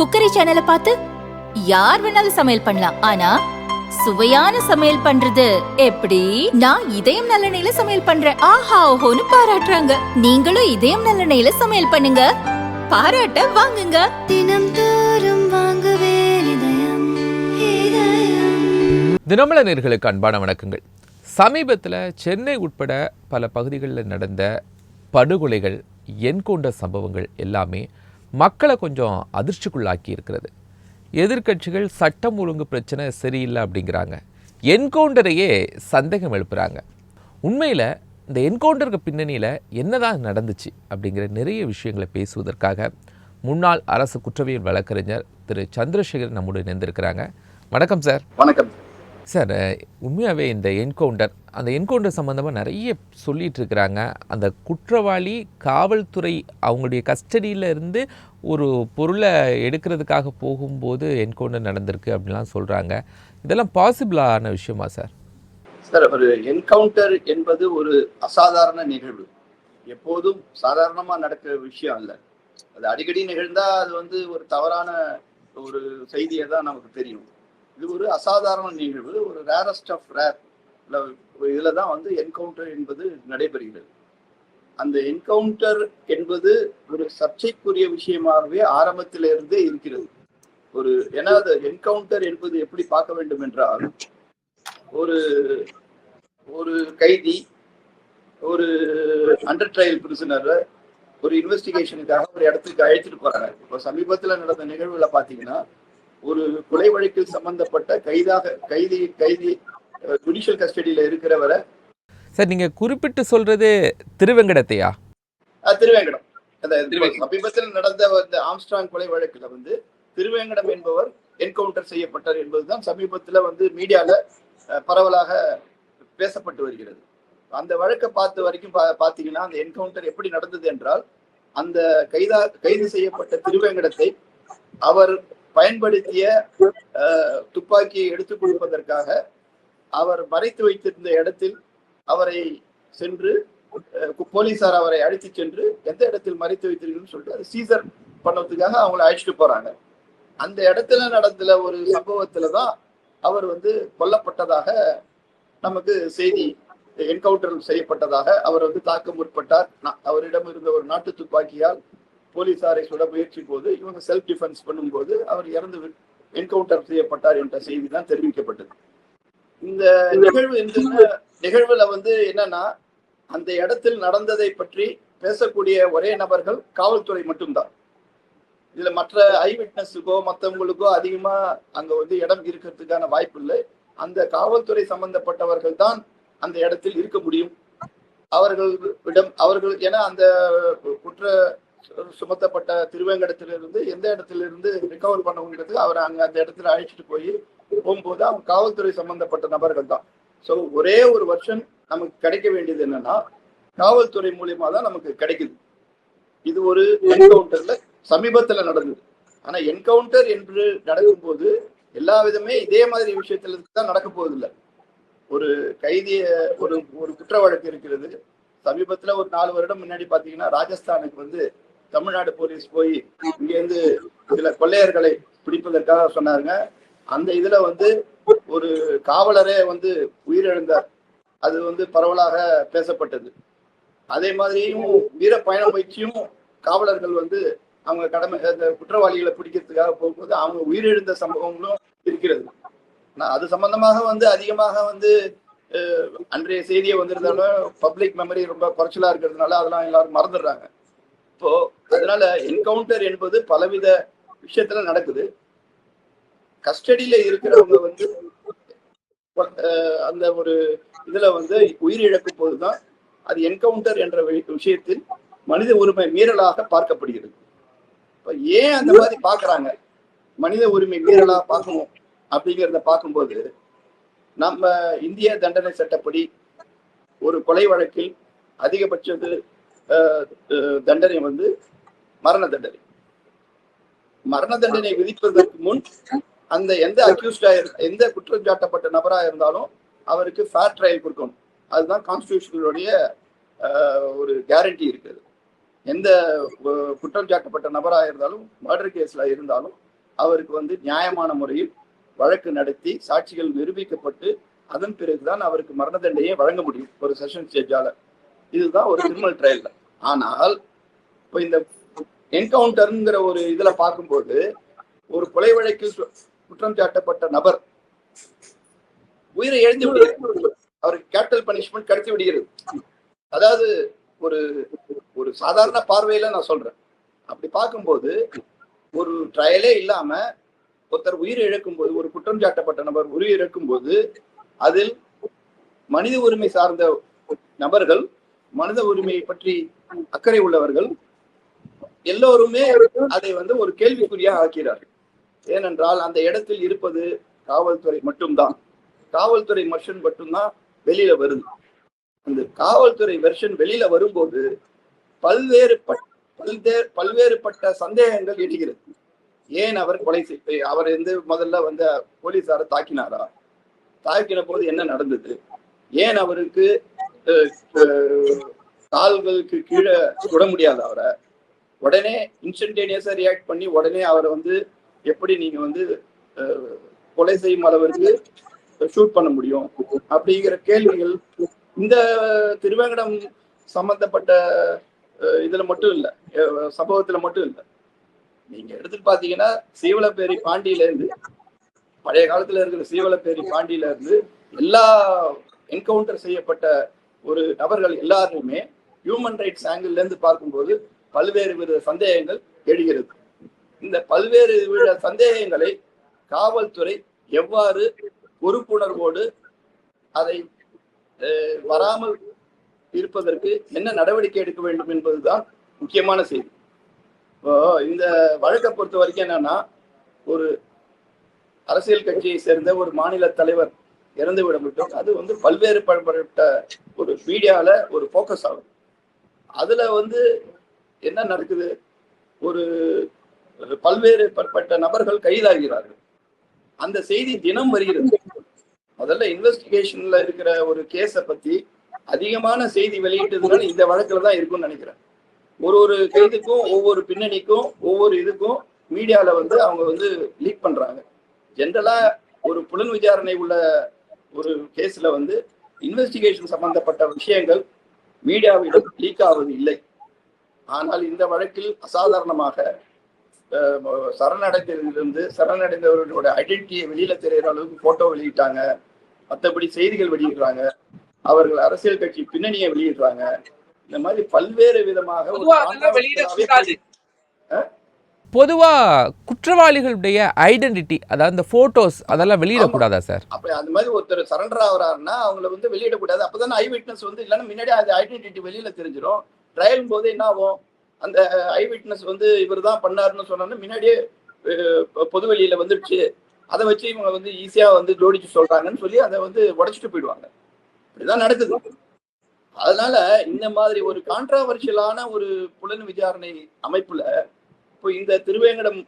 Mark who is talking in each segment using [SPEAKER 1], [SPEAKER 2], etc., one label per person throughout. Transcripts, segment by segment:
[SPEAKER 1] Cookery சேனலை பார்த்து யார் வேணாலும் சமையல் பண்ணலாம். ஆனா சுவையான சமையல் பண்றது எப்படி? நான் இதயம் நல்லெண்ணெயில சமையல் பண்றேன். ஆஹா ஓஹோன்னு பாராட்டுறாங்க. நீங்களும் இதயம் நல்லெண்ணெயில சமையல் பண்ணுங்க. பாராட்ட வாங்குங்க.
[SPEAKER 2] தினம் தோறும் வாங்குவே இதயம் இதயம்.
[SPEAKER 3] தினமலனர்களுக்கு அன்பான வணக்கங்கள். சமீபத்தில் சென்னை உட்பட பல பகுதிகளில் நடந்த படுகொலைகள் என்கவுண்டர் சம்பவங்கள் எல்லாமே மக்களை கொஞ்சம் அதிர்ச்சிக்குள்ளாக்கி இருக்கிறது. எதிர்க்கட்சிகள் சட்டம் ஒழுங்கு பிரச்சனை சரியில்லை அப்படிங்கிறாங்க. என்கவுண்டரையே சந்தேகம் எழுப்புகிறாங்க உண்மையில் இந்த என்கவுண்டருக்கு பின்னணியில் என்னதான் நடந்துச்சு அப்படிங்கிற நிறைய விஷயங்களை பேசுவதற்காக முன்னாள் அரசு குற்றவியல் வழக்கறிஞர் திரு சந்திரசேகர் நம்முடன் இணைந்திருக்கிறாங்க. வணக்கம் சார்.
[SPEAKER 4] வணக்கம்.
[SPEAKER 3] சார் உண்மையாகவே இந்த என்கவுண்டர் அந்த என்கவுண்டர் சம்மந்தமாக நிறைய சொல்லிட்டு இருக்கிறாங்க அந்த குற்றவாளி காவல்துறை அவங்களுடைய கஸ்டடியில் இருந்து ஒரு பொருளை எடுக்கிறதுக்காக போகும்போது என்கவுண்டர் நடந்திருக்கு அப்படிலாம் சொல்கிறாங்க இதெல்லாம் பாசிபிளான விஷயமா சார்?
[SPEAKER 4] சார் ஒரு என்கவுண்டர் என்பது ஒரு அசாதாரண நிகழ்வு. எப்போதும் சாதாரணமாக நடக்கிற விஷயம் அல்ல. அது அடிக்கடி நிகழ்ந்தால் அது வந்து ஒரு தவறான ஒரு செய்தியை தான் நமக்கு தெரியும். இது ஒரு அசாதாரண நிகழ்வு. ஒரு ரேரஸ்ட் ஆஃப் ரேர் இதில் தான் வந்து என்கவுண்டர் என்பது நடைபெறுகிறது. அந்த என்கவுண்டர் என்பது ஒரு சர்ச்சைக்குரிய விஷயமாகவே ஆரம்பத்திலிருந்தே இருக்கிறது. ஒரு ஏன்னா அது என்கவுண்டர் என்பது எப்படி பார்க்க வேண்டும் என்றால் ஒரு ஒரு கைதி ஒரு அண்டர் ட்ரையல் பிரிசனர் ஒரு இன்வெஸ்டிகேஷனுக்காக ஒரு இடத்துக்கு அழைச்சிட்டு போறாங்க இப்போ சமீபத்துல நடந்த நிகழ்வுல பாத்தீங்கன்னா ஒரு கொலை வழக்கில் சம்பந்தப்பட்ட கைதாக கைதி கைதி ஜுடிஷியல் கஸ்டடியில இருக்கிறவரை
[SPEAKER 3] சார் நீங்கள் குறிப்பிட்டு சொல்கிறது திருவெங்கடத்தையா?
[SPEAKER 4] திருவேங்கடம். சமீபத்தில் நடந்த அந்த ஆம்ஸ்ட்ராங் கொலை வழக்குல வந்து திருவேங்கடம் என்பவர் என்கவுண்டர் செய்யப்பட்டார் என்பதுதான் சமீபத்துல வந்து மீடியால பரவலாக பேசப்பட்டு வருகிறது. அந்த வழக்கை பார்த்த வரைக்கும் பா- பாத்தீங்கன்னா அந்த என்கவுண்டர் எப்படி நடந்தது என்றால் அந்த கைதா கைது செய்யப்பட்ட திருவேங்கடத்தை அவர் பயன்படுத்திய துப்பாக்கியை எடுத்துக் கொடுப்பதற்காக அவர் மறைத்து வைத்திருந்த இடத்தில் அவரை சென்று போலீசார் அவரை அழைத்து சென்று எந்த இடத்தில் மறைத்து வைத்தீர்கள்னு சொல்லிட்டு அது சீசர் பண்ணதுக்காக அவங்களை அழைச்சிட்டு போறாங்க. அந்த இடத்துல நடந்த ஒரு சம்பவத்துல தான் அவர் வந்து கொல்லப்பட்டதாக நமக்கு செய்தி என்கவுண்டர் செய்யப்பட்டதாக அவர் வந்து தாக்க முற்பட்டார். அவரிடம் இருந்த ஒரு நாட்டு துப்பாக்கியால் போலீசாரை சுட முயற்சி போது இவங்க செல்ஃப் டிஃபென்ஸ் பண்ணும்போது அவர் இறந்து என்கவுண்டர் செய்யப்பட்டார் என்ற செய்தி தான் தெரிவிக்கப்பட்டது. இந்த நிகழ்வு இந்த நிகழ்வுல வந்து என்னன்னா அந்த இடத்தில் நடந்ததை பற்றி பேசக்கூடிய ஒரே நபர்கள் காவல்துறை மட்டும்தான். இதுல மற்ற ஐ விட்னஸுக்கோ மற்றவங்களுக்கோ அதிகமா அங்க வந்து இடம் இருக்கிறதுக்கான வாய்ப்பு இல்லை. அந்த காவல்துறை சம்பந்தப்பட்டவர்கள் தான் அந்த இடத்தில் இருக்க முடியும். அவர்கள் இடம் அவர்கள் ஏன்னா அந்த குற்ற சுமத்தப்பட்ட திருவேங்கடத்திலிருந்து எந்த இடத்திலிருந்து ரிகவர் பண்ணவங்கிறது அவரை அங்க அந்த இடத்துல அழைச்சிட்டு போய் போகும்போது அவங்க காவல்துறை சம்பந்தப்பட்ட நபர்கள் தான். ஸோ ஒரே ஒரு வருஷம் நமக்கு கிடைக்க வேண்டியது என்னன்னா காவல்துறை மூலியமா தான் நமக்கு கிடைக்குது. இது ஒரு என்கவுண்டர்ல சமீபத்துல நடந்தது. ஆனா என்கவுண்டர் என்று நடக்கும் போது எல்லா விதமே இதே மாதிரி விஷயத்துல தான் நடக்க போவதில்லை. ஒரு கைதிய ஒரு ஒரு குற்ற வழக்கு இருக்கிறது. சமீபத்துல ஒரு நாலு வருடம் முன்னாடி பாத்தீங்கன்னா ராஜஸ்தானுக்கு வந்து தமிழ்நாடு போலீஸ் போய் இங்க இருந்து சில கொள்ளையர்களை பிடிப்பதற்காக சொன்னாங்க அந்த இதுல வந்து ஒரு காவலரே வந்து உயிரிழந்தார். அது வந்து பரவலாக பேசப்பட்டது. அதே மாதிரியும் வீர பயண முயற்சியும் காவலர்கள் வந்து அவங்க கடமை அந்த குற்றவாளிகளை பிடிக்கிறதுக்காக போகும்போது அவங்க உயிரிழந்த சம்பவங்களும் இருக்கிறது. நான் அது சம்பந்தமாக வந்து அதிகமாக வந்து அன்றைய செய்தியை வந்திருந்தாலும் பப்ளிக் மெமரி ரொம்ப குறைச்சலா இருக்கிறதுனால அதெல்லாம் எல்லாரும் மறந்துடுறாங்க. இப்போ அதனால என்கவுண்டர் என்பது பலவித விஷயத்துல நடக்குது. கஸ்டடியில இருக்கிறவங்க வந்து அந்த ஒரு இதுல வந்து உயிரிழக்கும் போதுதான் அது என்கவுண்டர் என்ற விஷயத்தில் மனித உரிமை மீறலாக பார்க்கப்படுகிறது. இப்ப ஏன் அந்த மாதிரி பாக்குறாங்க மனித உரிமை மீறலா பார்க்கணும் அப்படிங்கிறத பார்க்கும்போது நம்ம இந்திய தண்டனை சட்டப்படி ஒரு கொலை வழக்கில் அதிகபட்சது தண்டனை வந்து மரண தண்டனை. மரண தண்டனை விதிப்பதற்கு முன் அந்த எந்த அக்யூஸ்டா எந்த குற்றம் சாட்டப்பட்ட நபரா இருந்தாலும் அவருக்கு ஃபேர் ட்ரையல் கொடுக்கணும். அதுதான் கான்ஸ்டியூஷனுடைய ஒரு கேரண்டி இருக்குது எந்த குற்றம் சாட்டப்பட்ட நபரா இருந்தாலும் மர்டர் கேஸ்ல இருந்தாலும் அவருக்கு வந்து நியாயமான முறையில் வழக்கு நடத்தி சாட்சிகள் நிரூபிக்கப்பட்டு அதன் பிறகுதான் அவருக்கு மரண தண்டனையை வழங்க முடியும். ஒரு செஷன் ஜட்ஜால இதுதான் ஒரு கிரிமினல் ட்ரையல் ஆனால் இப்போ இந்த என்கவுண்டர்ங்கிற ஒரு இதுல பார்க்கும்போது ஒரு கொலை வழக்கில் குற்றம் சாட்டப்பட்ட நபர் உயிரை எழுந்து அவருக்கு கேபிட்டல் பனிஷ்மெண்ட் கிடைத்து விடுகிறது. அதாவது ஒரு ஒரு சாதாரண பார்வையில நான் சொல்றேன். அப்படி பார்க்கும்போது ஒரு ட்ரையலே இல்லாம ஒருத்தர் உயிர் இழக்கும்போது ஒரு குற்றம் சாட்டப்பட்ட நபர் உயிர் இழக்கும்போது அதில் மனித உரிமை சார்ந்த நபர்கள் மனித உரிமையை பற்றி அக்கறை உள்ளவர்கள் எல்லோருமே அதை வந்து ஒரு கேள்விக்குறியாக ஆக்கிறார்கள். ஏனென்றால் அந்த இடத்தில் இருப்பது காவல்துறை மட்டும்தான். காவல்துறை மஷன் மட்டும்தான் வெளியில வருது. அந்த காவல்துறை வெர்ஷன் வெளியில வரும்போது பல்வேறு பட்- பல்வேறு பல்வேறுபட்ட சந்தேகங்கள் எழுகிறது. ஏன் அவர் கொலை செய் அவர் வந்து முதல்ல வந்து போலீஸார தாக்கினாரா? தாக்கின போது என்ன நடந்தது? ஏன் அவருக்கு கால்களுக்கு கீழே சுட முடியாது அவரை? உடனே இன்ஸ்டன்டேனியஸா ரியாக்ட் பண்ணி உடனே அவரை வந்து எப்படி நீங்க வந்து கொலை செய்யும் அளவிற்கு ஷூட் பண்ண முடியும் அப்படிங்கிற கேள்விகள் இந்த திருவேங்கடம் சம்பந்தப்பட்ட இதுல மட்டும் இல்ல சம்பவத்துல மட்டும் இல்ல. நீங்க எடுத்து பாத்தீங்கன்னா சீவலப்பேரி பாண்டியில இருந்து பழைய காலத்துல இருக்கிற சீவலப்பேரி பாண்டியில இருந்து எல்லா என்கவுண்டர் செய்யப்பட்ட ஒரு நபர்கள் எல்லாருமே ஹியூமன் ரைட்ஸ் ஆங்கிள் இருந்து பார்க்கும்போது பல்வேறு வித சந்தேகங்கள் எழுகிறது. இந்த பல்வேறு வித சந்தேகங்களை காவல்துறை எவ்வாறு பொறுப்புணர்வோடு அதை வராமல் இருப்பதற்கு என்ன நடவடிக்கை எடுக்க வேண்டும் என்பதுதான் முக்கியமான செய்தி. இப்போ இந்த வழக்கை பொறுத்த வரைக்கும் என்னன்னா ஒரு அரசியல் கட்சியை சேர்ந்த ஒரு மாநில தலைவர் இறந்து விட மட்டும் அது வந்து பல்வேறு பட்ட ஒரு மீடியால ஒரு ஃபோக்கஸ் ஆகும். அதுல வந்து என்ன நடக்குது? ஒரு பல்வேறு பற்பட்ட நபர்கள் கைதாகிறார்கள். அந்த செய்தி தினம் வருகிறது. முதல்ல இன்வெஸ்டிகேஷன்ல இருக்கிற ஒரு கேஸை பத்தி அதிகமான செய்தி வெளியிட்டதுனால இந்த வழக்குல தான் இருக்கும்னு நினைக்கிறேன். ஒரு ஒரு கைதுக்கும் ஒவ்வொரு பின்னணிக்கும் ஒவ்வொரு இதுக்கும் மீடியால வந்து அவங்க வந்து லீக் பண்றாங்க. ஜென்ரலா ஒரு புலன் விசாரணை உள்ள ஒரு கேஸ்ல வந்து இன்வெஸ்டிகேஷன் சம்பந்தப்பட்ட விஷயங்கள் மீடியாவிடம் லீக் ஆவது இல்லை. ஆனால் இந்த வழக்கில் அசாதாரணமாக சரணடைந்ததிலிருந்து சரணடைந்தவர்களோட ஐடென்டிட்டியை வெளியில தெரிகிற அளவுக்கு போட்டோ வெளியிட்டாங்க. மற்றபடி செய்திகள் வெளியிடுறாங்க. அவர்கள் அரசியல் கட்சி பின்னணியை வெளியிடுறாங்க. இந்த மாதிரி பல்வேறு விதமாக
[SPEAKER 3] பொதுவா குற்றவாளிகளுடைய ஐடென்டிட்டி அதாவது இந்த போட்டோஸ் அதெல்லாம் வெளியிடக்கூடாதா சார்
[SPEAKER 4] அப்ப அந்த மாதிரி ஒருத்தர் சரண்டர் ஆகுறாருன்னா அவங்கள வந்து வெளியிடக்கூடாது அப்பதான் ஐ விட்னஸ் வந்து இல்லைன்னா முன்னாடி அது ஐடென்டிட்டி வெளியில தெரிஞ்சிடும் ட்ரையல் போது என்ன ஆகும்? அந்த ஐ விட்னஸ் வந்து இவர் தான் பண்ணாருன்னு சொன்னோன்னா முன்னாடியே பொதுவெளியில வந்துடுச்சு அதை வச்சு இவங்க வந்து ஈஸியா வந்து ஜோடிச்சு சொல்றாங்கன்னு சொல்லி அதை வந்து உடைச்சிட்டு போயிடுவாங்க. இப்படிதான் நடக்குது. அதனால இந்த மாதிரி ஒரு கான்ட்ராவர்ஷியலான ஒரு புலன் விசாரணை அமைப்புல இப்போ இந்த திருவேங்கடம்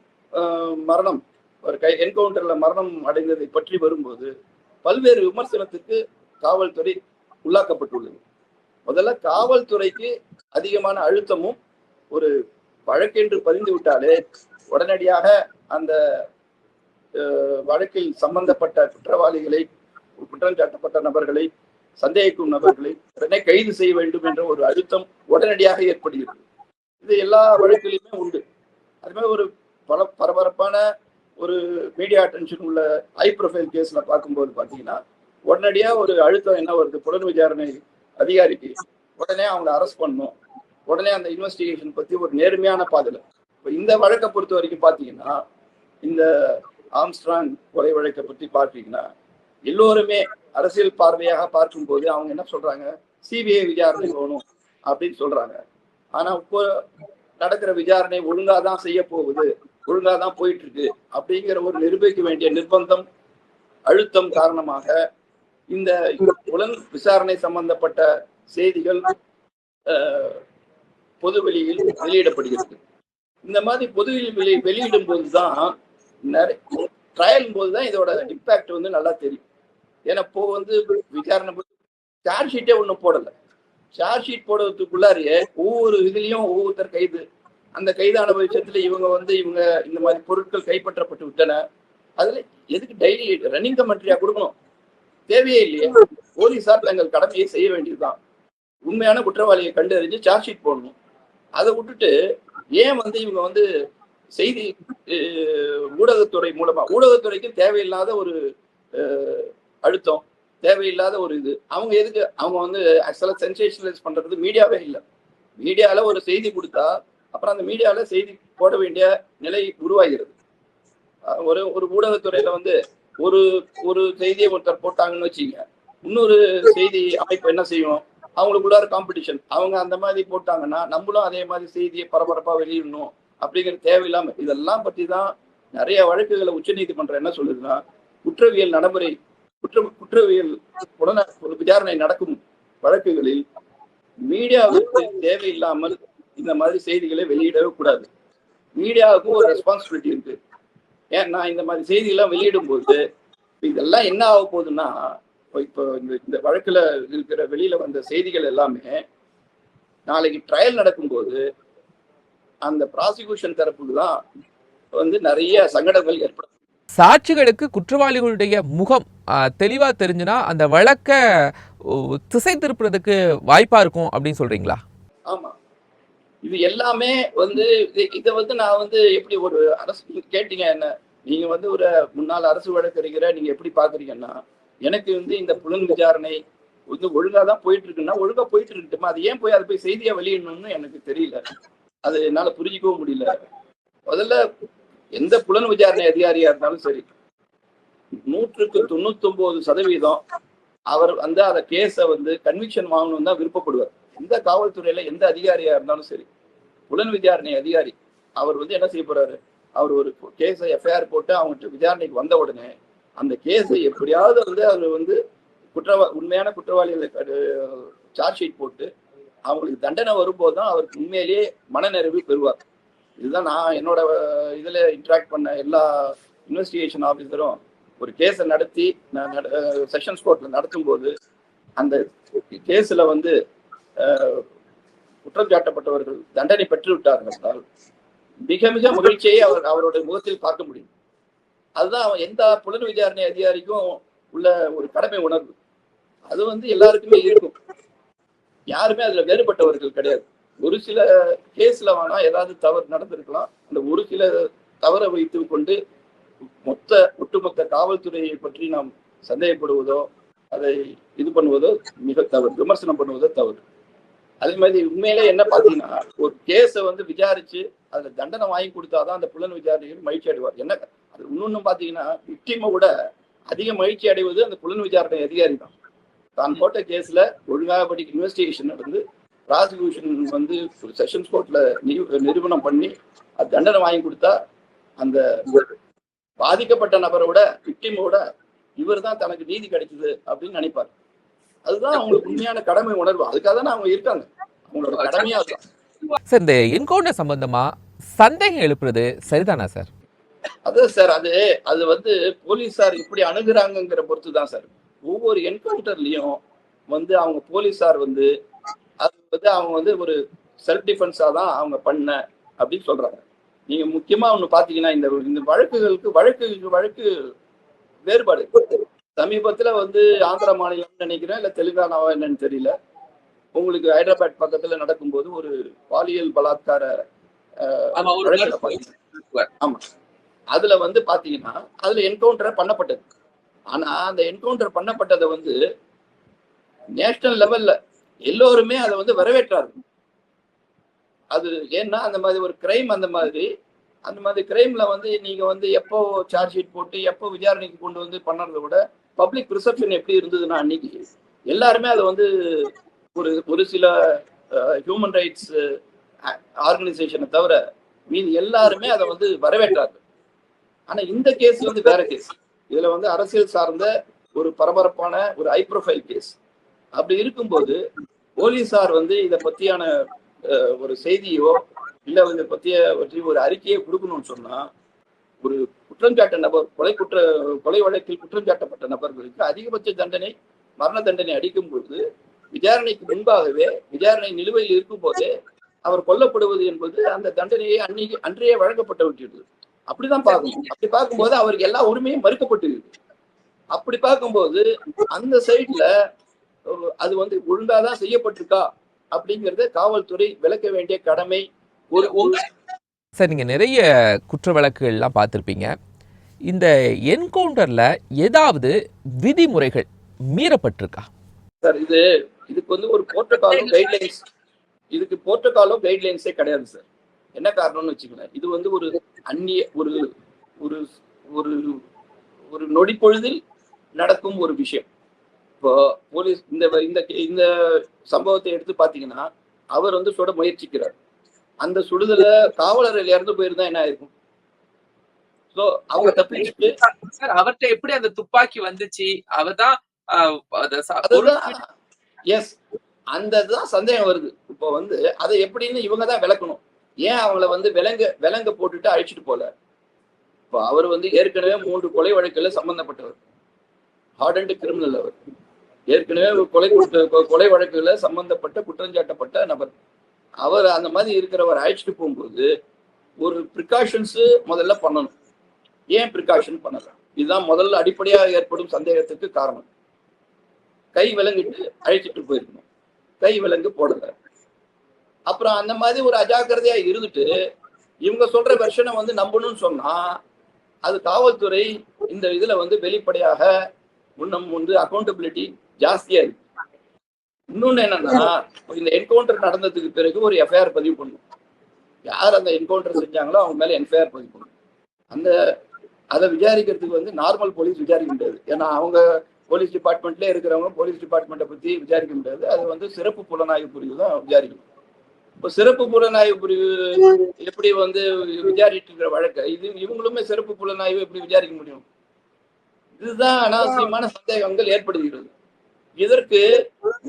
[SPEAKER 4] மரணம் ஒரு கை என்கவுண்டர்ல மரணம் அடைந்ததை பற்றி வரும்போது பல்வேறு விமர்சனத்துக்கு காவல்துறை உள்ளாக்கப்பட்டுள்ளது. முதல்ல காவல்துறைக்கு அதிகமான அழுத்தமும் ஒரு வழக்கென்று பதிந்து விட்டாலே உடனடியாக அந்த வழக்கில் சம்பந்தப்பட்ட குற்றவாளிகளை குற்றம் சாட்டப்பட்ட நபர்களை சந்தேகிக்கும் நபர்களை உடனே கைது செய்ய வேண்டும் என்ற ஒரு அழுத்தம் உடனடியாக ஏற்படுகிறது. இது எல்லா வழக்கிலுமே உண்டு. அது மாதிரி ஒரு பல பரபரப்பான ஒரு மீடியா அட்டென்ஷன் உள்ள ஹை ப்ரொஃபைல் கேஸ்ல பார்க்கும்போது பார்த்தீங்கன்னா உடனடியா ஒரு அழுத்தம் என்ன வருது? புலன் விசாரணை அதிகாரிக்கு உடனே அவங்கள அரெஸ்ட் பண்ணும் உடனே அந்த இன்வெஸ்டிகேஷன் பத்தி ஒரு நேர்மையான பாதையில. இப்போ இந்த வழக்கை பொறுத்த வரைக்கும் பார்த்தீங்கன்னா இந்த ஆம்ஸ்ட்ராங் கொலை வழக்கை பற்றி பார்த்தீங்கன்னா எல்லோருமே அரசியல் பார்வையாக பார்க்கும்போது அவங்க என்ன சொல்றாங்க? சிபிஐ விசாரணை போகணும் அப்படின்னு சொல்றாங்க. ஆனா இப்போ நடக்கிற விசாரணை ஒழுங்கா தான் செய்ய போகுது ஒழுங்கா தான் போயிட்டு இருக்கு அப்படிங்கிற ஒரு நிரூபிக்க வேண்டிய நிர்பந்தம் அழுத்தம் காரணமாக இந்த புலன் விசாரணை சம்பந்தப்பட்ட செய்திகள் பொது வெளியில் வெளியிடப்படுகிறது. இந்த மாதிரி பொது வெளி வெளியிடும் போதுதான் நிறைய ட்ரையல் போது தான் இதோட இம்பாக்ட் வந்து நல்லா தெரியும். ஏன்னா இப்போ வந்து விசாரணை சார்ஜ் ஷீட்டே ஒன்றும் போடலை. சார்ஜ் ஷீட் போடுறதுக்குள்ளாரியே ஒவ்வொரு இதுலயும் ஒவ்வொருத்தர் கைது. அந்த கைதான பட்சத்துல இவங்க வந்து இவங்க இந்த மாதிரி பொருட்கள் கைப்பற்றப்பட்டு விட்டன. அதுல எதுக்கு டெய்லி ரன்னிங் கமெண்ட்ரியா கொடுக்கணும்? தேவையே இல்லையே போலீசார் தங்கள் கடமையை செய்ய வேண்டியதுதான். உண்மையான குற்றவாளியை கண்டறிஞ்சு சார்ஜ் ஷீட் போடணும். அதை விட்டுட்டு ஏன் வந்து இவங்க வந்து செய்தி ஊடகத்துறை மூலமா ஊடகத்துறைக்கு தேவையில்லாத ஒரு அழுத்தம் தேவையில்லாத ஒரு இது. அவங்க எதுக்கு அவங்க வந்து ஆக்சுவலா சென்சேஷனலைஸ் பண்றது மீடியாவே இல்லை. மீடியால ஒரு செய்தி கொடுத்தா அப்புறம் அந்த மீடியால செய்தி போட வேண்டிய நிலை உருவாகிறது. ஒரு ஒரு ஊடகத்துறையில வந்து ஒரு ஒரு செய்தியை ஒருத்தர் போட்டாங்கன்னு வச்சுங்க. இன்னொரு செய்தி அமைப்பு என்ன செய்யும்? அவங்களுக்குள்ளார காம்படிஷன் அவங்க அந்த மாதிரி போட்டாங்கன்னா நம்மளும் அதே மாதிரி செய்தியை பரபரப்பா வெளியிடணும் அப்படிங்கிற தேவையில்லாம இதெல்லாம் பற்றி தான் நிறைய வழக்குகளை உச்சநீதிமன்றம் என்ன சொல்லுதுன்னா குற்றவியல் நடைமுறை குற்ற குற்றவியல் உடனே ஒரு விசாரணை நடக்கும் வழக்குகளில் மீடியாவுக்கு தேவையில்லாமல் இந்த மாதிரி செய்திகளை வெளியிடவே கூடாது. மீடியாவுக்கும் ஒரு ரெஸ்பான்சிபிலிட்டி இருக்கு. ஏன்னா இந்த மாதிரி செய்தியெல்லாம் வெளியிடும் போது இதெல்லாம் என்ன ஆக போகுதுன்னா இப்போ இந்த இந்த வழக்குல இருக்கிற வெளியில வந்த செய்திகள் எல்லாமே நாளைக்கு ட்ரையல் நடக்கும்போது அந்த ப்ராசிக்யூஷன் தரப்புக்கு தான் வந்து நிறைய சங்கடங்கள் ஏற்படும்.
[SPEAKER 3] சாட்சிகளுக்கு குற்றவாளிகளுடைய முகம் ஆ, தெளிவா தெரிஞ்சுனா அந்த வழக்க திசை திருப்புறதுக்கு வாய்ப்பா இருக்கும் அப்படின்னு சொல்றீங்களா?
[SPEAKER 4] ஆமா. இது எல்லாமே வந்து இது- இதை வந்து நான் வந்து எப்படி ஒரு அரசு கேட்டீங்க என்ன? நீங்க வந்து ஒரு முன்னாள் அரசு வழக்கறிஞரை நீங்க எப்படி பாக்குறீங்கன்னா எனக்கு வந்து இந்த புலன் விசாரணை வந்து ஒழுங்கா தான் போயிட்டு இருக்குன்னா ஒழுங்கா போயிட்டு இருக்கட்டுமா அது ஏன் போய் அதை போய் செய்தியா வெளியிடணும்னு எனக்கு தெரியல. அது என்னால புரிஞ்சிக்கவும் முடியல. முதல்ல எந்த புலன் விசாரணை அதிகாரியா இருந்தாலும் சரி நூற்றுக்கு தொண்ணூத்தி ஒன்பது சதவீதம் அவர் வந்து அந்த கேஸை வந்து கன்விக்ஷன் வாங்கணும் தான் விருப்பப்படுவார். எந்த காவல்துறையில எந்த அதிகாரியா இருந்தாலும் சரி புலன் விசாரணை அதிகாரி அவர் வந்து என்ன செய்ய போறாரு? அவர் ஒரு கேஸை எஃப்ஐஆர் போட்டு அவங்ககிட்ட விசாரணைக்கு வந்த உடனே அந்த கேஸை எப்படியாவது வந்து அவர் வந்து குற்றவா உண்மையான குற்றவாளிகளை சார்ஜ் ஷீட் போட்டு அவங்களுக்கு தண்டனை வரும்போது தான் அவருக்கு உண்மையிலேயே மனநிறைவு பெறுவார். இதுதான் நான் என்னோட இதில் இதுல இன்ட்ராக்ட் பண்ண எல்லா இன்வெஸ்டிகேஷன் ஆஃபீஸரும் ஒரு கேஸை நடத்தி நான் செஷன்ஸ் கோர்ட்ல நடத்தும் போது அந்த கேஸ்ல வந்து குற்றம் சாட்டப்பட்டவர்கள் தண்டனை பெற்று விட்டார்கள் என்றால் மிக மிக மகிழ்ச்சியை அவர் அவருடைய முகத்தில் பார்க்க முடியும். அதுதான் அவன் எந்த புலன் விசாரணை அதிகாரிக்கும் உள்ள ஒரு கடமை உணர்வு. அது வந்து எல்லாருக்குமே இருக்கும். யாருமே அதுல வேறுபட்டவர்கள் கிடையாது. ஒரு சில கேஸ்ல வேணா ஏதாவது தவறு நடந்திருக்கலாம். அந்த ஒரு சில தவறை வைத்து கொண்டு மொத்த ஒட்டுமொத்த காவல்துறையை பற்றி நாம் சந்தேகப்படுவதோ அதை இது பண்ணுவதோ மிக தவறு விமர்சனம் பண்ணுவதோ தவறு. அதே மாதிரி உண்மையிலே என்ன பாத்தீங்கன்னா ஒரு கேஸை வந்து விசாரிச்சு அதுல தண்டனை வாங்கி கொடுத்தாதான் அந்த புலன் விசாரணைகள் மகிழ்ச்சி அடைவார். என்ன அது இன்னொன்னு பாத்தீங்கன்னா விக்டிமை விட அதிக மகிழ்ச்சி அடைவது அந்த புலன் விசாரணை அதிகாரி தான். தான் போட்ட கேஸ்ல ஒழுங்காக படி இன்வெஸ்டிகேஷன் நடந்து ப்ராசிக்யூஷன் வந்து ஒரு செஷன்ஸ் கோர்ட்ல நிரூபணம் பண்ணி அது தண்டனை வாங்கி கொடுத்தா அந்த பாதிக்கப்பட்ட நபரோட விக்டிமோட இவர் தான் தனக்கு நீதி கிடைச்சது அப்படின்னு நினைப்பார். அதுதான் அவங்களுக்கு உண்மையான கடமை உணர்வு. அதுக்காக தானே அவங்க இருக்காங்க. அவங்களோட கடமையா
[SPEAKER 3] சார் இந்த என்கவுண்டர் சம்பந்தமா சந்தேகம் எழுப்புறது சரிதானா சார்?
[SPEAKER 4] அதான் சார் அது அது வந்து போலீஸார் இப்படி அணுகுறாங்கங்கிற பொறுத்து தான் சார். ஒவ்வொரு என்கவுண்டர்லயும் வந்து அவங்க போலீஸார் வந்து அது வந்து அவங்க வந்து ஒரு செல்ஃப் டிஃபென்ஸா தான் அவங்க பண்ண அப்படின்னு சொல்றாங்க. நீங்க முக்கியமா ஒண்ணு பாத்தீங்கன்னா இந்த இந்த வழக்குகளுக்கு வழக்கு வழக்கு வேறுபாடு. சமீபத்துல வந்து ஆந்திர மாநிலம் நினைக்கிறேன் இல்ல தெலுங்கானாவா என்னன்னு தெரியல. உங்களுக்கு ஹைதராபாத் பக்கத்துல நடக்கும்போது ஒரு பாலியல் பலாத்கார ஆமா அதுல வந்து பாத்தீங்கன்னா அதுல என்கவுண்டர் பண்ணப்பட்டது. ஆனா அந்த என்கவுண்டர் பண்ணப்பட்டதை வந்து நேஷனல் லெவல்ல எல்லோருமே அதை வந்து வரவேற்றார்கள் அது ஏன்னா அந்த மாதிரி ஒரு கிரைம் அந்த மாதிரி அந்த மாதிரி கிரைம்ல வந்து நீங்க வந்து எப்போ சார்ஜ் ஷீட் போட்டு எப்போ விசாரணைக்கு கொண்டு வந்து பண்ணறதை விட பப்ளிக் ரிசப்ஷன் எப்படி இருந்ததுன்னா அன்னைக்கு எல்லாருமே அதை வந்து ஒரு ஒரு சில ஹியூமன் ரைட்ஸ் ஆர்கனைசேஷனை தவிர மீன் எல்லாருமே அதை வந்து வரவேற்றார்கள். ஆனா இந்த கேஸ் வந்து வேற கேஸ் இதுல வந்து அரசியல் சார்ந்த ஒரு பரபரப்பான ஒரு ஹை ப்ரொஃபைல் கேஸ் அப்படி இருக்கும்போது போலீசார் வந்து இதை பத்தியான ஒரு செய்தியோ இல்ல இதை பத்திய பற்றி ஒரு அறிக்கையை கொடுக்கணும்னு சொன்னா ஒரு குற்றம் சாட்ட நபர் கொலை குற்ற கொலை வழக்கில் குற்றம் சாட்டப்பட்ட நபர்களுக்கு அதிகபட்ச தண்டனை மரண தண்டனை அடிக்கும் பொழுது விசாரணைக்கு முன்பாகவே விசாரணை நிலுவையில் இருக்கும் போதே அவர் கொல்லப்படுவது என்பது அந்த தண்டனையை அன்னைக்கு அன்றையே வழங்கப்பட்டு விட்டது. அப்படிதான் பார்க்கணும் அப்படி பார்க்கும்போது அவருக்கு எல்லா உரிமையும் மறுக்கப்பட்டிருக்கு அப்படி பார்க்கும்போது அந்த சைட்ல அது வந்து ஒழுங்காதான் செய்யப்பட்டிருக்கா அப்படிங்கறத காவல்துறை விளக்க வேண்டிய கடமை ஒரு
[SPEAKER 3] சார் நீங்கள் நிறைய குற்ற வழக்குகள்லாம் பார்த்துருப்பீங்க. இந்த என்கவுண்டரில் ஏதாவது விதிமுறைகள் மீறப்பட்டிருக்கா?
[SPEAKER 4] சார் இது இதுக்கு வந்து ஒரு போர்ட்டோகாலும் கைட்லைன்ஸ் இதுக்கு போர்ட்டோகாலும் கைட்லைன்ஸே கிடையாது சார். என்ன காரணம்னு வச்சுக்கோங்களேன் இது வந்து ஒரு அந்நிய ஒரு ஒரு ஒரு ஒரு நொடி பொழுதில் நடக்கும் ஒரு விஷயம். இப்போ போலீஸ் இந்த இந்த இந்த சம்பவத்தை எடுத்து பார்த்தீங்கன்னா அவர் வந்து சுட முயற்சிக்கிறார். அந்த சுடுதல காவலர் இறந்து போயிருந்தா என்ன ஆயிருக்கும்? சோ அவங்க தப்பிச்சுட்டு
[SPEAKER 5] சார் அவர்கிட்ட எப்படி அந்த துப்பாக்கி வந்துச்சு?
[SPEAKER 4] அதுதான் எஸ் அந்த இதுதான் சந்தேகம் வருது. இப்போ வந்து அதை எப்படின்னு இவங்க தான் விளக்கணும். ஏன் அவங்கள வந்து விலங்க விலங்க போட்டுட்டு அழிச்சிட்டு போல? இப்போ அவர் வந்து ஏற்கனவே மூன்று கொலை வழக்குல சம்பந்தப்பட்டவர். ஹார்டன்ட் கிரிமினல் அவர். ஏற்கனவே கொலை கொலை வழக்குல சம்பந்தப்பட்ட குற்றஞ்சாட்டப்பட்ட நபர். அவர் அந்த மாதிரி இருக்கிறவர் அழைச்சிட்டு போகும்போது ஒரு ப்ரிகாஷன்ஸ் முதல்ல பண்ணணும். ஏன் ப்ரிகாஷன் பண்ணல இதுதான் முதல்ல அடிப்படையாக ஏற்படும் சந்தேகத்துக்கு காரணம். கை விலங்கிட்டு அழைச்சிட்டு போயிருக்கணும். கை விலங்கு போடல. அப்புறம் அந்த மாதிரி ஒரு அஜாக்கிரதையா இருந்துட்டு இவங்க சொல்ற வெர்ஷனை வந்து நம்பணும்னு சொன்னா அது காவல்துறை இந்த இதுல வந்து வெளிப்படையாக முன்னம் வந்து அக்கௌண்டபிலிட்டி ஜாஸ்தியா இருக்கு. இன்னொன்னு என்னன்னா இந்த என்கவுண்டர் நடந்ததுக்கு பிறகு ஒரு எஃப்ஐஆர் பதிவு பண்ணணும் யார் அந்த என்கவுண்டர் செஞ்சாங்களோ அவங்க மேல எஃப்ஐஆர் பதிவு பண்ணும். அந்த அதை விசாரிக்கிறதுக்கு வந்து நார்மல் போலீஸ் விசாரிக்க முடியாது. ஏன்னா அவங்க போலீஸ் டிபார்ட்மெண்ட்ல இருக்கிறவங்க போலீஸ் டிபார்ட்மெண்ட்டை பத்தி விசாரிக்க முடியாது. அது வந்து சிறப்பு புலனாய்வு பிரிவு தான் விசாரிக்கணும். இப்போ சிறப்பு புலனாய்வு பிரிவு எப்படி வந்து விசாரிட்டு இருக்கிற வழக்கை இது இவங்களுமே சிறப்பு புலனாய்வு எப்படி விசாரிக்க முடியும்? இதுதான் அனாவசியமான சந்தேகங்கள் ஏற்படுகிறது. இதற்கு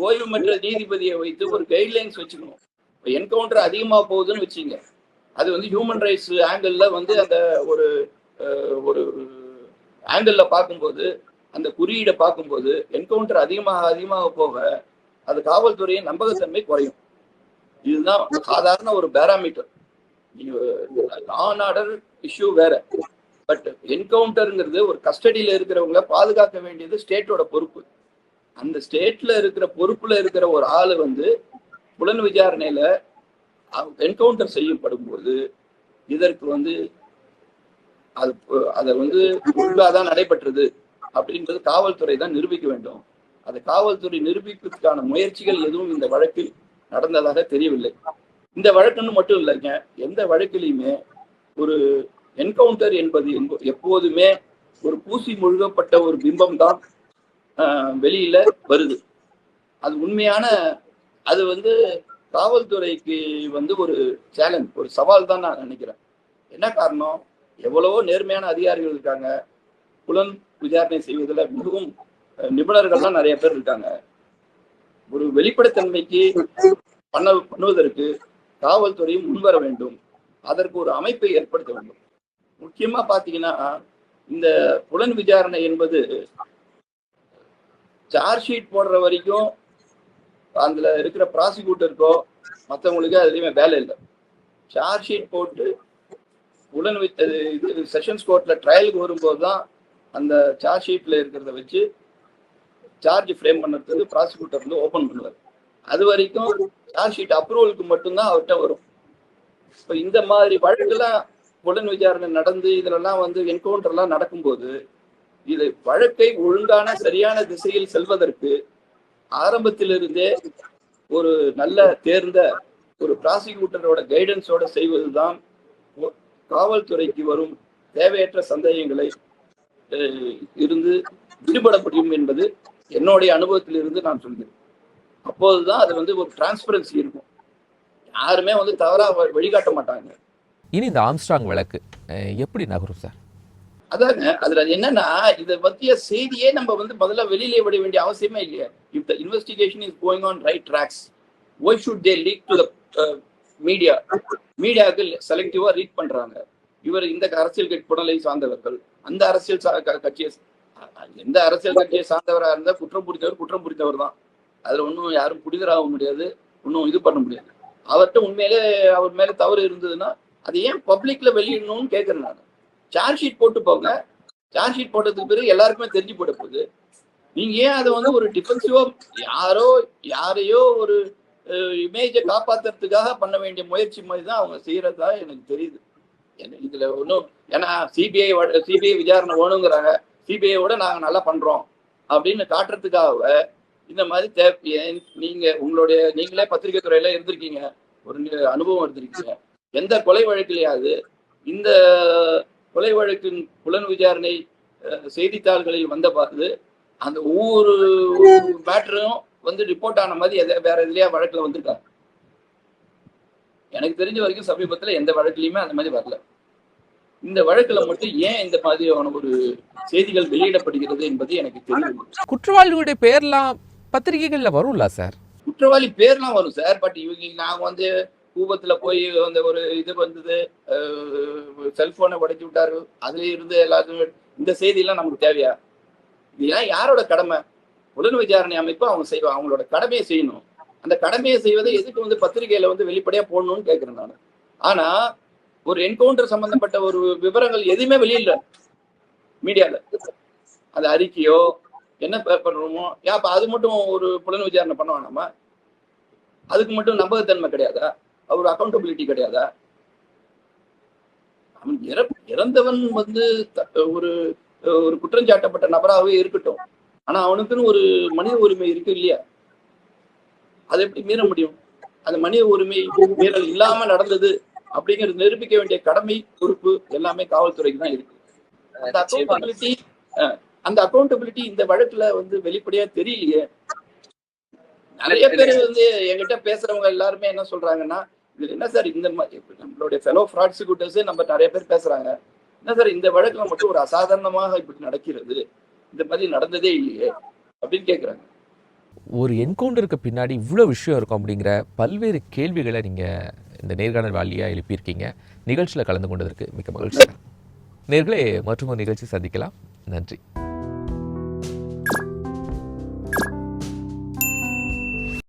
[SPEAKER 4] ஓய்வு பெற்ற நீதிபதியை வைத்து ஒரு கைட்லைன்ஸ் வச்சுக்கணும். இப்போ என்கவுண்டர் அதிகமா போகுதுன்னு வச்சுங்க அது வந்து ஹியூமன் ரைட்ஸ் ஆங்கிளில் வந்து அந்த ஒரு ஒரு ஆங்கிளில் பார்க்கும்போது அந்த குறியீடை பார்க்கும்போது என்கவுண்டர் அதிகமாக அதிகமாக போக அது காவல்துறையின் நம்பகத்தன்மை குறையும். இதுதான் சாதாரண ஒரு parameter law and order issue வேற. பட் என்கவுண்டருங்கிறது ஒரு கஸ்டடியில இருக்கிறவங்கள பாதுகாக்க வேண்டியது ஸ்டேட்டோட பொறுப்பு. அந்த ஸ்டேட்ல இருக்கிற பொறுப்புல இருக்கிற ஒரு ஆள் வந்து புலன் விசாரணையில என்கவுண்டர் செய்யப்படும் போது இதற்கு வந்து அது அதை வந்து உள்ளாதான் நடைபெற்றது அப்படின்றது காவல்துறை தான் நிரூபிக்க வேண்டும். அதை காவல்துறை நிரூபிப்பதற்கான முயற்சிகள் எதுவும் இந்த வழக்கில் நடந்ததாக தெரியவில்லை. இந்த வழக்குன்னு மட்டும் இல்லைங்க எந்த வழக்கிலையுமே ஒரு என்கவுண்டர் என்பது எப்போதுமே ஒரு பூசி முழுகப்பட்ட ஒரு பிம்பம் தான் வெளியில வருது. அது உண்மையான அது வந்து காவல்துறைக்கு வந்து ஒரு சேலஞ்ச் ஒரு சவால் தான் நான் நினைக்கிறேன். என்ன காரணம்? எவ்வளவோ நேர்மையான அதிகாரிகள் இருக்காங்க. புலன் விசாரணை செய்வதில் மிகவும் நிபுணர்கள்லாம் நிறைய பேர் இருக்காங்க. ஒரு வெளிப்படைத்தன்மைக்கு பண்ண பண்ணுவதற்கு காவல்துறையும் முன்வர வேண்டும். அதற்கு ஒரு அமைப்பை ஏற்படுத்த வேண்டும். முக்கியமா பாத்தீங்கன்னா இந்த புலன் விசாரணை என்பது சார்ஜ் ஷீட் போடுற வரைக்கும் அதுல இருக்கிற ப்ராசிக்யூட்டருக்கோ மற்றவங்களுக்கு அதுலயுமே வேலை இல்லை. சார்ஜ் ஷீட் போட்டு உடன் வித் இது செஷன்ஸ் கோர்ட்டில் ட்ரையலுக்கு வரும்போது தான் அந்த சார்ஜ் ஷீட்டில் இருக்கிறத வச்சு சார்ஜ் ஃப்ரேம் பண்ணுறதுக்கு ப்ராசிக்யூட்டர் வந்து ஓப்பன் பண்ணுவார். அது வரைக்கும் சார்ஜ் ஷீட் அப்ரூவலுக்கு மட்டும்தான் அவர்கிட்ட வரும். இப்போ இந்த மாதிரி வழக்கெல்லாம் புலன் விசாரணை நடந்து இதுலலாம் வந்து என்கவுண்டர்லாம் நடக்கும்போது இது வழக்கை ஒழுங்கான சரியான திசையில் செல்வதற்கு ஆரம்பத்திலிருந்தே ஒரு நல்ல தேர்ந்த ஒரு ப்ராசிக்யூட்டரோட கைடன்ஸோட செய்வதுதான் காவல்துறைக்கு வரும் தேவையற்ற சந்தேகங்களை இருந்து விடுபட முடியும் என்பது என்னுடைய அனுபவத்திலிருந்து நான் சொல்கிறேன். அப்போதுதான் அது வந்து ஒரு டிரான்ஸ்பரன்சி இருக்கும். யாருமே வந்து தவறா வ- வழிகாட்ட மாட்டாங்க.
[SPEAKER 3] இனி இந்த ஆம்ஸ்ட்ராங் வழக்கு எப்படி நகரும் சார்?
[SPEAKER 4] அதாங்க அதுல என்னன்னா இதை பத்திய செய்தியே நம்ம வந்து முதல்ல வெளியிலே விட வேண்டிய அவசியமே இல்லையா. If the investigation is going on right tracks why should they leak to the media மீடியாவுக்கு செலக்டிவா ரீட் பண்றாங்க. இவர் இந்த அரசியல் கட்சி புடலை சார்ந்தவர்கள். அந்த அரசியல் சா- கட்சியை எந்த அரசியல் கட்சியை சார்ந்தவரா இருந்தா குற்றம் புரிந்தவர் குற்றம் புரிந்தவர் தான். அதுல ஒன்றும் யாரும் புனிதராக முடியாது ஒன்றும் இது பண்ண முடியாது. அவர்கிட்ட உண்மையிலே அவர் மேல தவறு இருந்ததுன்னா அது ஏன் பப்ளிக்ல வெளியிடணும்னு கேட்கறேன் நான். சார்ஜ் ஷீட் போட்டு போங்க. சார்ஜ் ஷீட் போட்டதுக்கு பிறகு எல்லாருக்குமே தெரிஞ்சு போட போகுது நீங்க ஏன் அதை வந்து ஒரு டிஃபென்சிவா யாரோ யாரையோ ஒரு இமேஜை காப்பாத்துறதுக்காக பண்ண வேண்டிய முயற்சி மாதிரி தான் அவங்க செய்யறதா எனக்கு தெரியுது. இதுல ஒன்றும் ஏன்னா சிபிஐ சிபிஐ விசாரணை வேணுங்கிறாங்க. சிபிஐயோட நாங்க நல்லா பண்றோம். அப்படின்னு காட்டுறதுக்காக இந்த மாதிரி தேவைய நீங்க உங்களுடைய நீங்களே பத்திரிகை துறையில இருந்திருக்கீங்க. ஒரு அனுபவம் இருந்திருக்கீங்க. எந்த கொலை வழக்கிலேயாவது இந்த கொலை வழக்கின் புலன் விசாரணை செய்தித்தாள்களில் வந்த பார்த்து அந்த ஒவ்வொரு மேட்டரும் வந்து ரிப்போர்ட் ஆன மாதிரி எதை வேற எதுலயா வழக்குல வந்திருக்காங்க எனக்கு தெரிஞ்ச வரைக்கும் சமீபத்துல எந்த வழக்குலயுமே அந்த மாதிரி வரல. இந்த வழக்குல மட்டும் ஏன் இந்த மாதிரியான ஒரு செய்திகள் வெளியிடப்படுகிறது என்பது எனக்கு தெரியவில்லை
[SPEAKER 3] குற்றவாளிகளுடைய பேர்லாம் பத்திரிகைகள்ல வரும்ல சார்?
[SPEAKER 4] குற்றவாளி பேர்லாம் வரும் சார். பட் இவங்க நாங்க வந்து கூபத்துல போய் அந்த ஒரு இது வந்தது செல்போனை உடைச்சு விட்டாரு. அதுல இருந்து எல்லாத்தையும் இந்த செய்தியெல்லாம் நமக்கு தேவையா? இதெல்லாம் யாரோட கடமை? புலன் விசாரணை அமைப்பு அவங்க செய்வாங்க அவங்களோட கடமையை செய்யணும். அந்த கடமையை செய்வதை எதுக்கு வந்து பத்திரிகையில வந்து வெளிப்படையா போடணும்னு கேட்கிறேன் நான். ஆனா ஒரு என்கவுண்டர் சம்பந்தப்பட்ட ஒரு விவரங்கள் எதுவுமே வெளியில மீடியால. அது அறிக்கையோ என்ன ப- பண்றோமோ ஏன் அப்ப அது மட்டும் ஒரு புலன் விசாரணை பண்ண வேணாமா அதுக்கு மட்டும் நம்பகத்தன்மை கிடையாதா? அவர் அக்கௌண்டபிலிட்டி கிடையாதா? அவன் இற- இறந்தவன் வந்து ஒரு ஒரு குற்றஞ்சாட்டப்பட்ட நபராகவே இருக்கட்டும். ஆனா அவனுக்குன்னு ஒரு மனித உரிமை இருக்கு இல்லையா? அதை எப்படி மீற முடியும்? அந்த மனித உரிமை மீறல் இல்லாம நடந்தது அப்படிங்கிறது நிரூபிக்க வேண்டிய கடமை பொறுப்பு எல்லாமே காவல்துறைக்கு தான் இருக்கு. அந்த அக்கௌண்டபிலிட்டி அந்த அக்கௌண்டபிலிட்டி இந்த வழக்குல வந்து வெளிப்படையா தெரியலையே. நிறைய பேர் வந்து என்கிட்ட பேசுறவங்க எல்லாருமே என்ன சொல்றாங்கன்னா இது என்ன சார் இந்த நம்மளுடைய ஃபெலோ ப்ராசிக்யூட்டர்ஸே நம்ம நிறைய பேர் பேசுறாங்க. என்ன சார் இந்த வழக்குல மட்டும் ஒரு அசாதாரணமாக இப்படி நடக்கிறது? இந்த மாதிரி நடந்ததே இல்லையே அப்படின்னு கேட்குறாங்க
[SPEAKER 3] ஒரு என்கவுண்டருக்கு பின்னாடி இவ்வளோ விஷயம் இருக்கும் அப்படிங்கிற பல்வேறு கேள்விகளை நீங்கள் இந்த நேர்காணல் வாலியாக எழுப்பியிருக்கீங்க. நிகழ்ச்சியில் கலந்து கொண்டதற்கு மிக்க மகிழ்ச்சி. நேர்களே மற்றும் ஒரு நிகழ்ச்சி சந்திக்கலாம். நன்றி.